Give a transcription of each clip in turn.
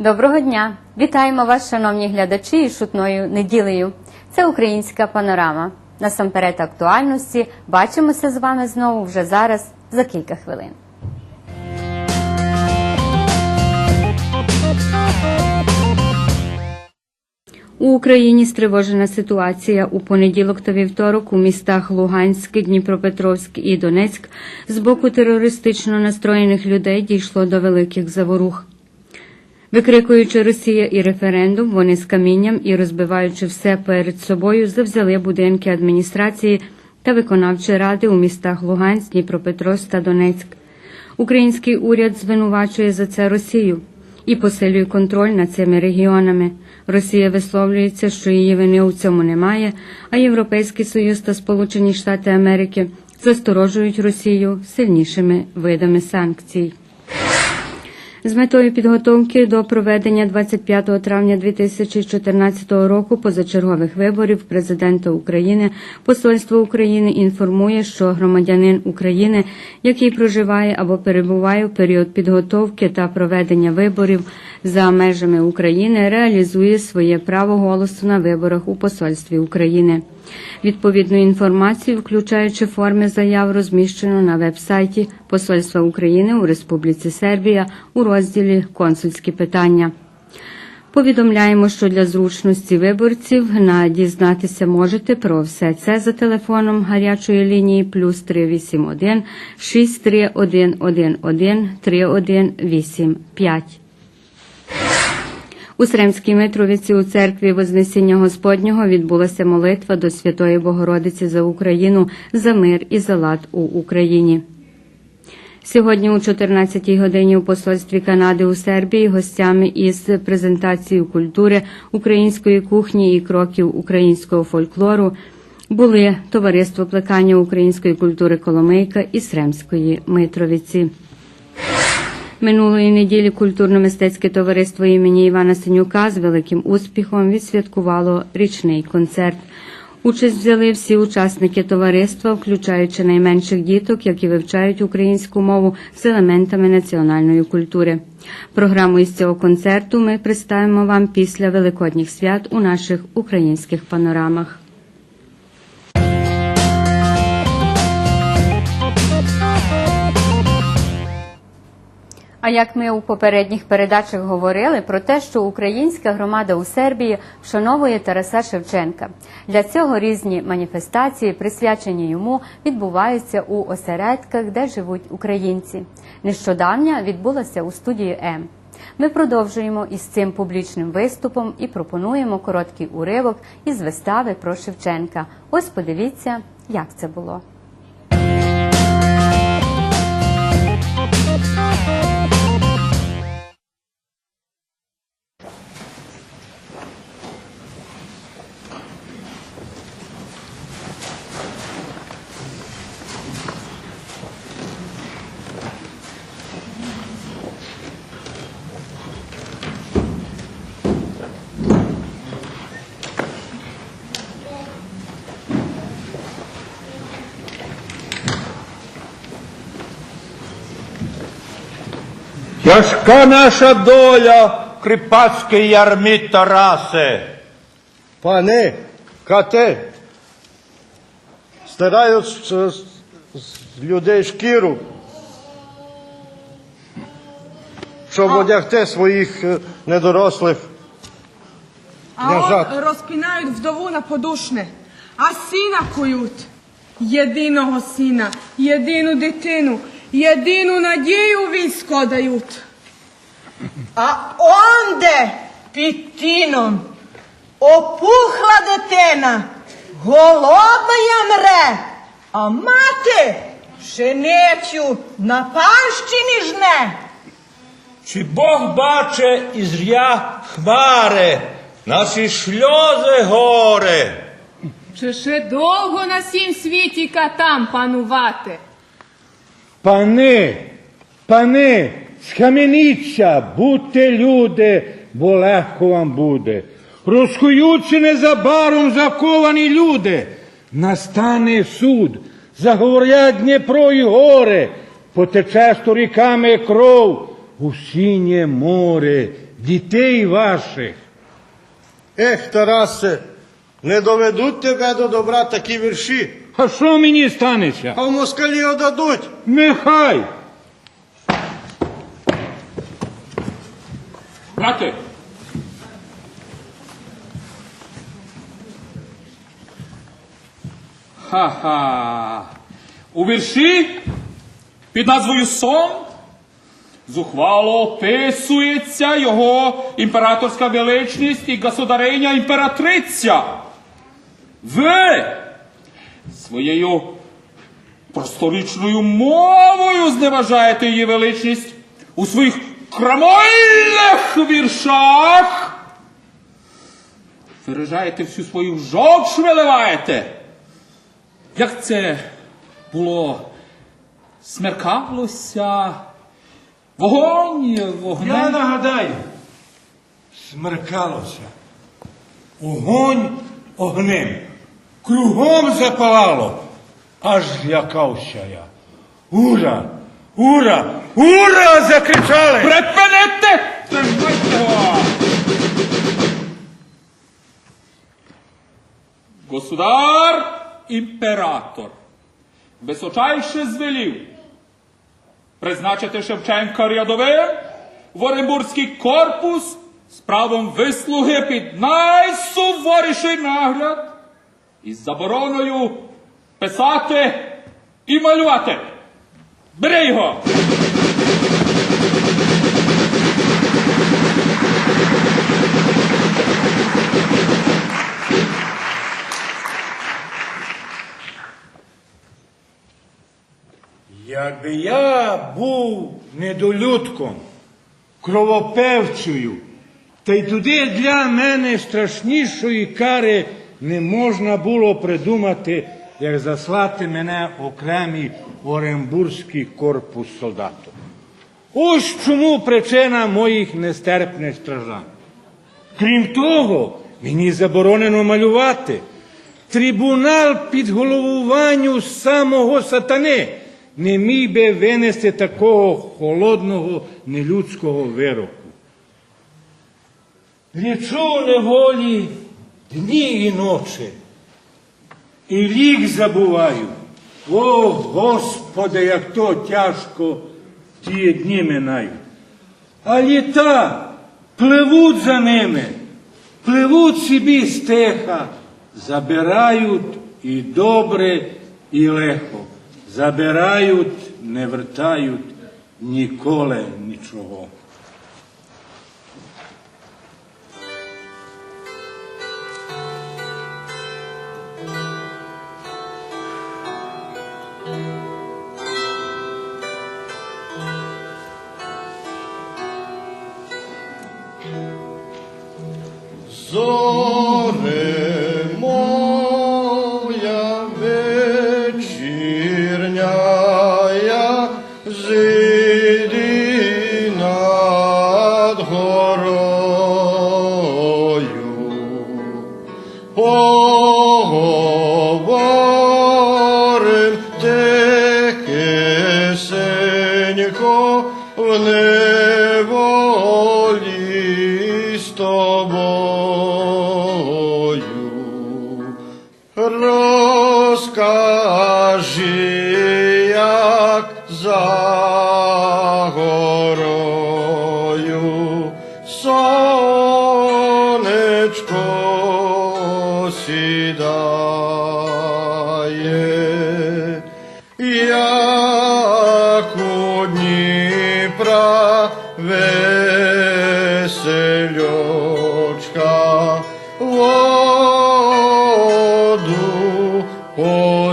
Доброго дня! Вітаємо вас, шановні глядачі, із шутною неділею. Це українська панорама. Насамперед актуальності. Бачимося з вами знову вже зараз за кілька хвилин. У Україні стривожена ситуація у понеділок та вівторок у містах Луганськ, Дніпропетровськ і Донецьк з боку терористично настроєних людей дійшло до великих заворух. Викрикуючи Росія і референдум, вони з камінням і розбиваючи все перед собою, завзяли будинки адміністрації та виконавчої ради у містах Луганськ, Дніпропетровськ та Донецьк. Український уряд звинувачує за це Росію і посилює контроль над цими регіонами. Росія висловлюється, що її вини у цьому немає, а Європейський Союз та Сполучені Штати Америки засторожують Росію сильнішими видами санкцій. З метою підготовки до проведення 25 травня 2014 року позачергових виборів президента України Посольство України інформує, що громадянин України, який проживає або перебуває в період підготовки та проведення виборів за межами України, реалізує своє право голосу на виборах у посольстві України. Відповідну інформацію, включаючи форми заяв, розміщено на веб-сайті Посольства України у Республіці Сербія у розділі Консульські питання. Повідомляємо, що для зручності виборців на дізнатися можете про все це за телефоном гарячої лінії плюс 381 6311 3185. У Сремській Митровиці у церкві Вознесіння Господнього відбулася молитва до Святої Богородиці за Україну, за мир і за лад у Україні. Сьогодні о 14-й годині у посольстві Канади у Сербії гостями із презентацією культури української кухні і кроків українського фольклору були товариство плекання української культури Коломийка і Сремської Митровиці. Минулої неділі культурно-мистецьке товариство імені Івана Синюка з великим успіхом відсвяткувало річний концерт. Участь взяли всі учасники товариства, включаючи найменших діток, які вивчають українську мову з елементами національної культури. Програму із цього концерту ми представимо вам після великодніх свят у наших українських панорамах. А як ми у попередніх передачах говорили про те, що українська громада у Сербії вшановує Тараса Шевченка. Для цього різні маніфестації, присвячені йому, відбуваються у осередках, де живуть українці. Нещодавня відбулася у студії М. Ми продовжуємо із цим публічним виступом і пропонуємо короткий уривок із вистави про Шевченка. Ось подивіться, як це було. Тяжка наша доля, кріпацький ярмі Тарасе. Пане, кате, стирають з, з- з людей шкіру, щоб одягти своїх е, недорослих А Княжат. он розпинають вдову на подушне, а сина кують. Єдиного сина, єдину дитину, єдину надію військо дають. А онде під тіном опухла дитина, голодна я мре, а мати пшеницю на панщині жне. Чи Бог баче із ря хмари, наші шльози горе. Чи ще довго на сім світі катам панувати? Пани, пани, схаменіться, будьте люди, бо легко вам буде. Розкуються незабаром заковані люди. Настане суд, заговорять Дніпро і гори, потече сторіками кров, у синє море дітей ваших. Ех, Тарасе, не доведуть тебе до добра такі вірші, А що мені станеться? а в москалі одадуть. Нехай. Брате! Ха-ха. У вірші під назвою Сон зухвало описується його імператорська величність і государиня імператриця. Ви своєю просторічною мовою зневажаєте її величність у своїх крамольних віршах. Виражаєте всю свою жовч виливаєте. Як це було? Смеркалося. Вогонь, Я нагадаю, смеркалося. Огонь огнем. Кругом запалало. Аж злякався я. Ура! Ура! Ура! закричали! Припинити! Государ імператор височайше звелів призначити Шевченка рядовим в Оренбурзький корпус з правом вислуги під найсуворіший нагляд із забороною писати і малювати. Бери його! Якби я був недолюдком, кровопевцею, та й туди для мене страшнішої кари не можна було придумати, як заслати мене окремий Оренбурзький корпус солдатів. Ось чому причина моїх нестерпних страждань. Крім того, мені заборонено малювати. Трибунал під головуванню самого сатани не міг би винести такого холодного нелюдського вироку. Лічу неволі дні і ночі, і рік забуваю. О, Господи, як то тяжко ті дні минають. А літа пливуть за ними, пливуть собі стиха, забирають і добре, і легко. Забирають, не вертають ніколи нічого. sou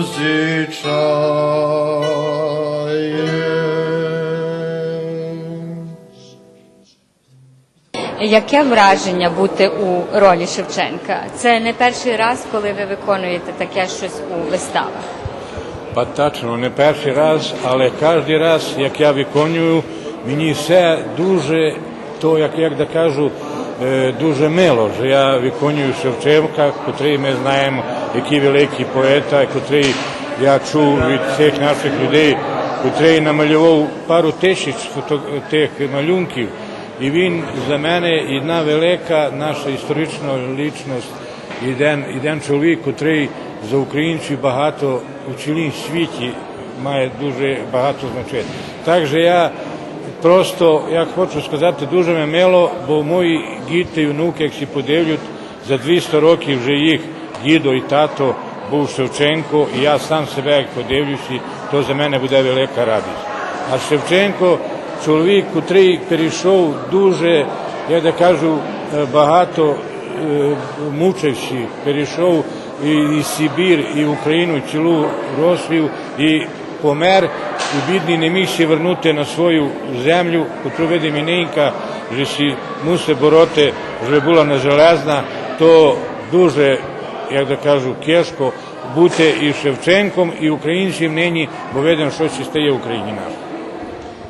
позичає. Яке враження бути у ролі Шевченка? Це не перший раз, коли ви виконуєте таке щось у виставах. Патачно, не перший раз, але кожен раз, як я виконую, мені все дуже, то як, як да кажу, дуже мило, що я виконую Шевченка, котрий ми знаємо, який великий поет, котрий я чув від всіх наших людей котрий намалював пару тисяч тих малюнків. І він за мене одна велика наша історична лічність, один чоловік, котрий за українців багато у цілім світі має дуже багато значення. Так що я просто, як хочу сказати, дуже me мило, бо мої діти і внуки, як всі подивлять, за 200 років вже їх дідо і тато був Шевченко, і я сам себе як подивлюся, то за мене буде велика радість. А Шевченко чоловік, котрий перейшов дуже, я так кажу, багато мучився, перейшов і, і Сибір, і Україну цілу розвів, і помер, не міг ще вернути на свою землю, котру види міненька, що си мусить бороти, що була незалежна, то дуже, як да кажу, кешко бути і Шевченком, і українцем нині, бо видно, що ще стає в Україні нашій.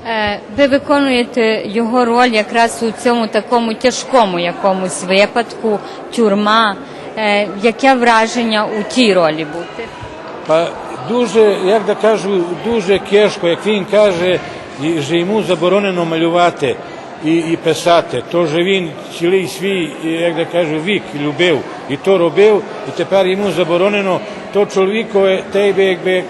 Е, Ви виконуєте його роль якраз у цьому такому тяжкому якомусь випадку, тюрма. Яке враження у тій ролі бути? Дуже, як да кажу, дуже кешко, як він каже, і- що йому заборонено малювати і, і писати. То що він цілий свій, як да кажу, вік любив і то робив, і тепер йому заборонено, то чоловікове тебе якби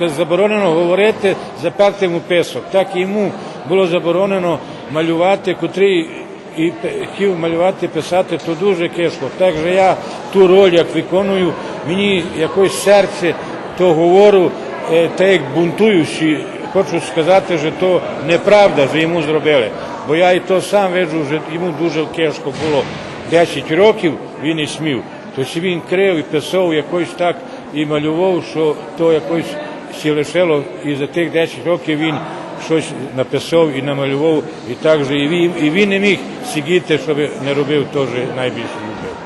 заборонено говорити запертим у писок. Так йому було заборонено малювати, котрий і хотів малювати, писати, то дуже кисло. Так що я ту роль, як виконую, мені якось серце то говорю, е, та як бунтуючи, хочу сказати, що то неправда, що йому зробили. Бо я і то сам виджу, що йому дуже тяжко було 10 років, він і смів. Тож він крив і писав якось так і малював, що то якось сі лишило, і за тих 10 років він щось написав і намалював, і так же і він, і він не міг сидіти, щоб не робив теж найбільше любив.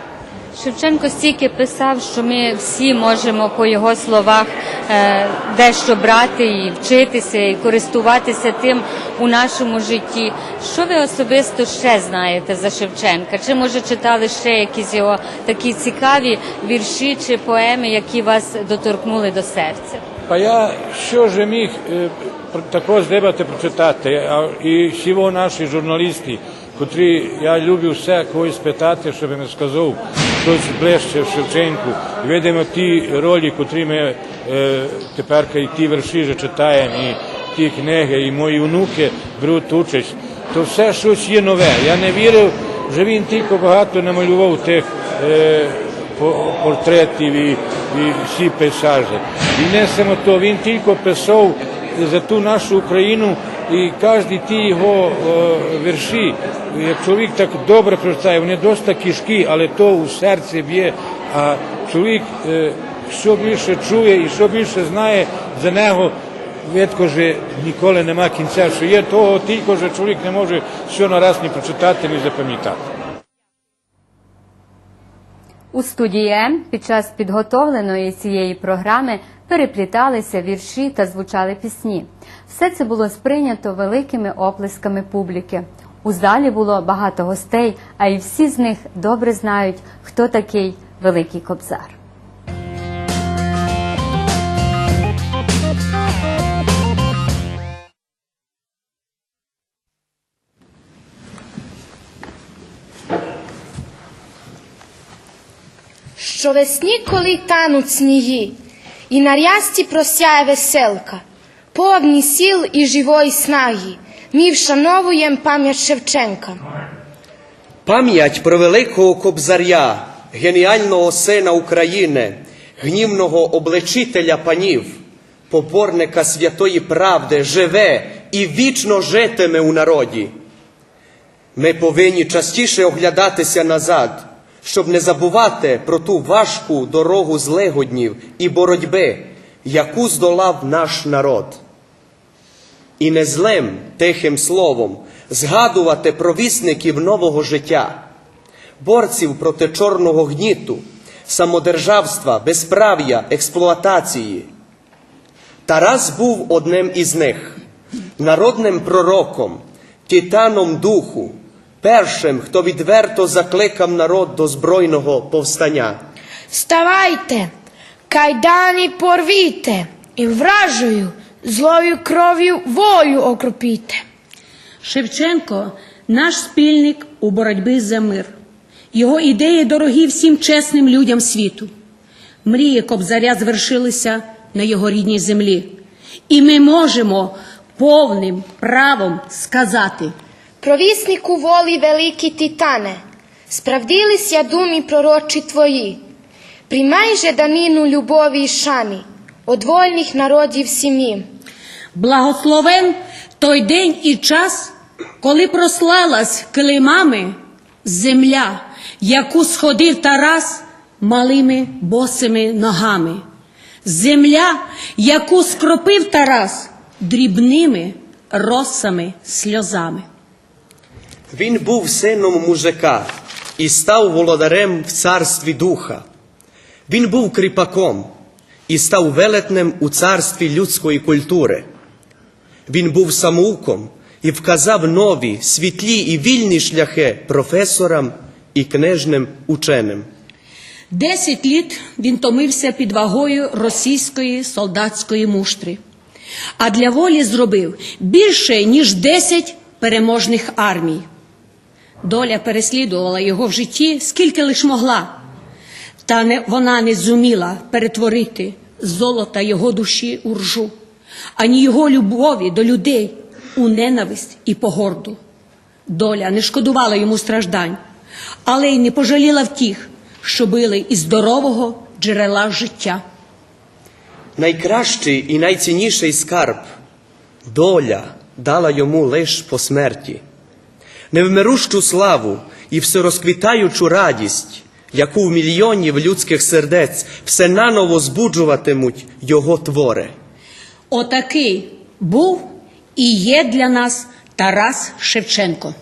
Шевченко стільки писав, що ми всі можемо по його словах е, дещо брати і вчитися, і користуватися тим у нашому житті. Що ви особисто ще знаєте за Шевченка? Чи може читали ще якісь його такі цікаві вірші чи поеми, які вас доторкнули до серця? А я що ж міг е, також дебати прочитати, а і всі наші журналісти, котрі я люблю все когось питати, щоб не сказав щось ближче в Шевченку. Видимо ті ролі, котрі ми е, тепер і ті вірші вже читаємо, і ті книги, і мої внуки беруть участь, то все щось є нове. Я не вірив, що він тільки багато намалював тих. Е, портретів і, і всі пейсажі. І не само то, він тільки писав за ту нашу Україну кожні ті його е, вірші, як чоловік так добре прочитає, вони досить кішкі, але то у серці б'є. А чоловік, е, що більше чує і що більше знає за нього, видко, що ніколи нема кінця, що є того тільки, що чоловік не може все нараз ні прочитати, ні запам'ятати. У студії М під час підготовленої цієї програми перепліталися вірші та звучали пісні. Все це було сприйнято великими оплесками публіки. У залі було багато гостей, а й всі з них добре знають, хто такий Великий Кобзар. Щовесні, коли тануть сніги, і на рясті просяє веселка, повні сіл і живої снаги, ми вшановуєм пам'ять Шевченка. Пам'ять про великого кобзаря, геніального сина України, гнівного обличителя панів, поборника святої правди, живе і вічно житиме у народі. Ми повинні частіше оглядатися назад, щоб не забувати про ту важку дорогу злигоднів і боротьби, яку здолав наш народ і не злим тихим словом згадувати провісників нового життя, борців проти чорного гніту, самодержавства, безправ'я, експлуатації. Тарас був одним із них, народним пророком, титаном духу, першим, хто відверто закликав народ до збройного повстання. Ставайте, кайдані порвіте, і вражою злою кров'ю волю окропіте. Шевченко наш спільник у боротьбі за мир. Його ідеї дорогі всім чесним людям світу. Мрії Кобзаря звершилися на його рідній землі. І ми можемо повним правом сказати. Провіснику волі великі титане, справдилися думі пророчі твої. Приймай же данину любові й шани, од вольних народів сім'ї. Благословен той день і час, коли прослалась килимами земля, яку сходив Тарас малими босими ногами. Земля, яку скропив Тарас дрібними росами сльозами. Він був сином мужика і став володарем в царстві духа. Він був кріпаком і став велетнем у царстві людської культури. Він був самоуком і вказав нові, світлі і вільні шляхи професорам і книжним ученим. Десять літ він томився під вагою російської солдатської муштри, а для волі зробив більше, ніж десять переможних армій. Доля переслідувала його в житті скільки лиш могла, та не, вона не зуміла перетворити золота його душі у ржу, ані його любові до людей у ненависть і погорду. Доля не шкодувала йому страждань, але й не пожаліла втіх, що били із здорового джерела життя. Найкращий і найцінніший скарб доля дала йому лиш по смерті, невмирущу славу і всерозквітаючу радість, яку в мільйонів людських сердець все наново збуджуватимуть його твори. Отакий був і є для нас Тарас Шевченко.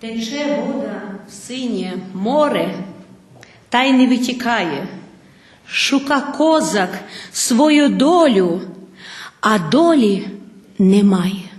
Тече вода в синє море, та й не витікає. Шука козак свою долю, а долі немає.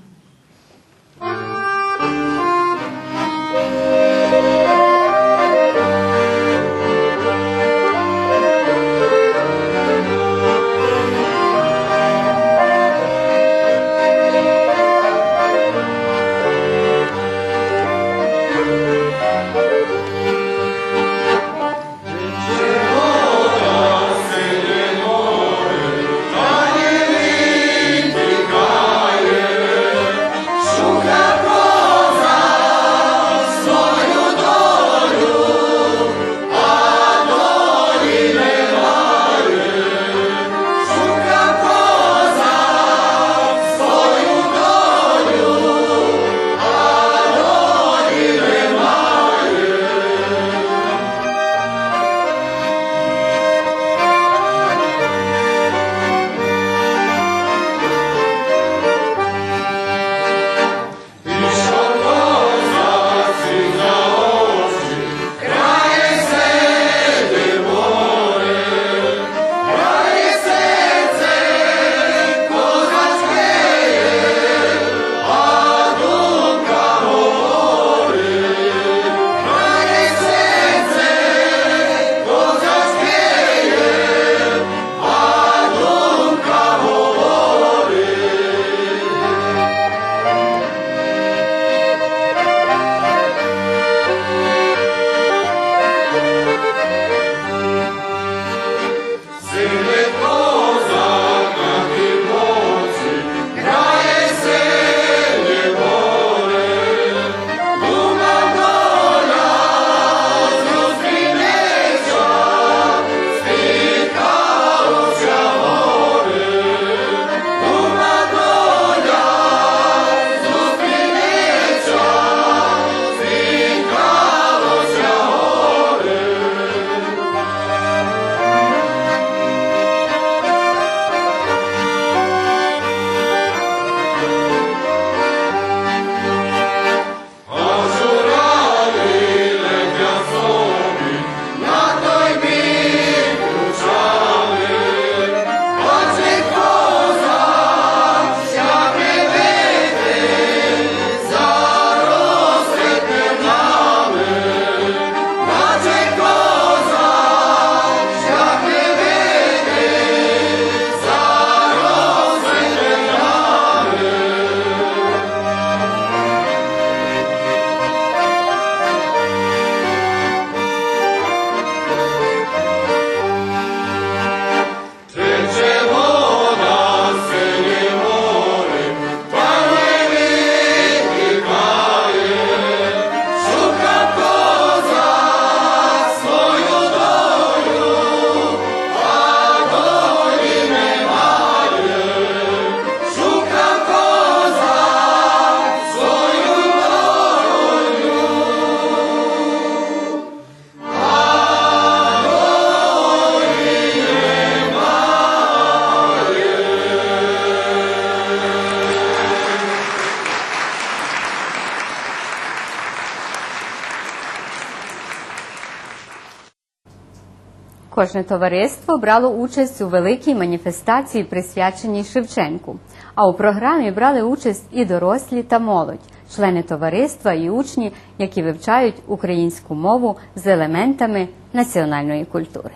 Кожне товариство брало участь у великій маніфестації, присвяченій Шевченку. А у програмі брали участь і дорослі та молодь, члени товариства і учні, які вивчають українську мову з елементами національної культури.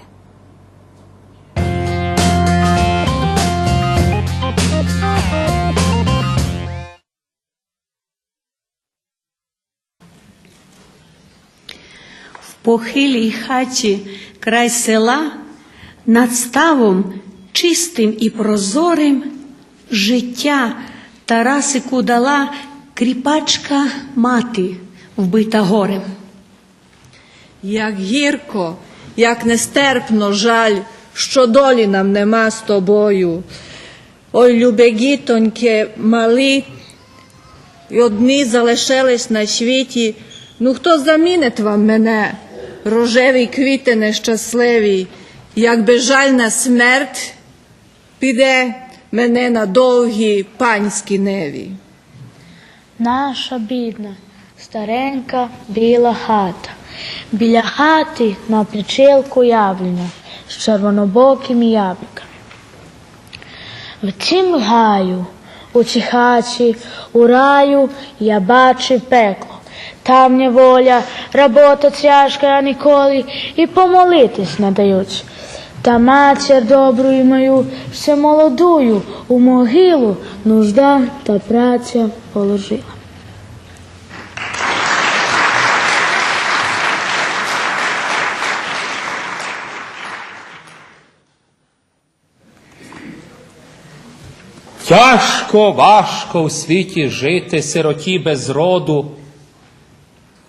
В похилій хаті край села над ставом чистим і прозорим життя Тарасику дала кріпачка мати, вбита горем. Як гірко, як нестерпно жаль, що долі нам нема з тобою. Ой, любе гітоньке, малі, і одні залишились на світі. Ну хто замінить вам мене, рожеві квіти нещасливі, як безжальна смерть піде мене на довгі панські неві. Наша бідна, старенька біла хата. Біля хати на причілку яблуня з червонобокими яблуками. В цім гаю, у хаті, у раю я бачив пекло. Там неволя, робота тяжка, ніколи і помолитись не дають. Та матір добрую мою, все молодую, у могилу нужда та праця положила. Тяжко, важко у світі жити, сироті без роду.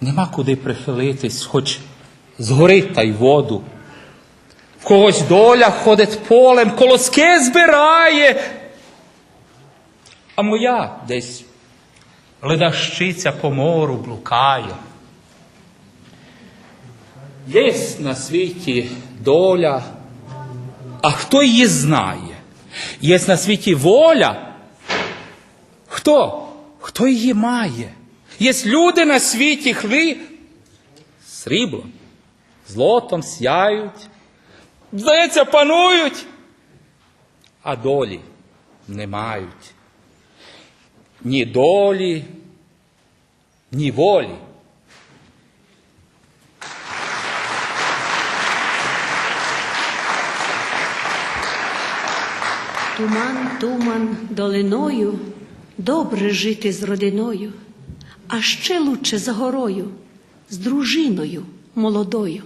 Нема куди прихилитись, хоч згори та й воду. В когось доля ходить полем, колоски збирає. А моя десь ледащиця по мору блукає. Єсть на світі доля, а хто її знає? Є на світі воля. Хто? Хто її має? Є люди на світі хли сріблом, злотом сяють, здається, панують, а долі не мають. Ні долі, ні волі. Туман, туман долиною, добре жити з родиною, а ще лучше за горою, з дружиною молодою.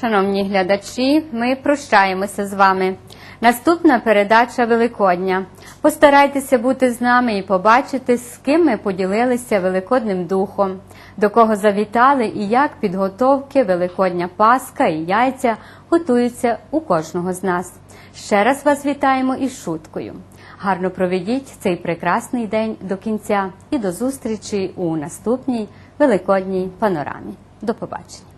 Шановні глядачі, ми прощаємося з вами. Наступна передача Великодня. Постарайтеся бути з нами і побачити, з ким ми поділилися Великодним духом, до кого завітали і як підготовки Великодня Пасха і яйця готуються у кожного з нас. Ще раз вас вітаємо із шуткою. Гарно проведіть цей прекрасний день до кінця і до зустрічі у наступній великодній панорамі. До побачення.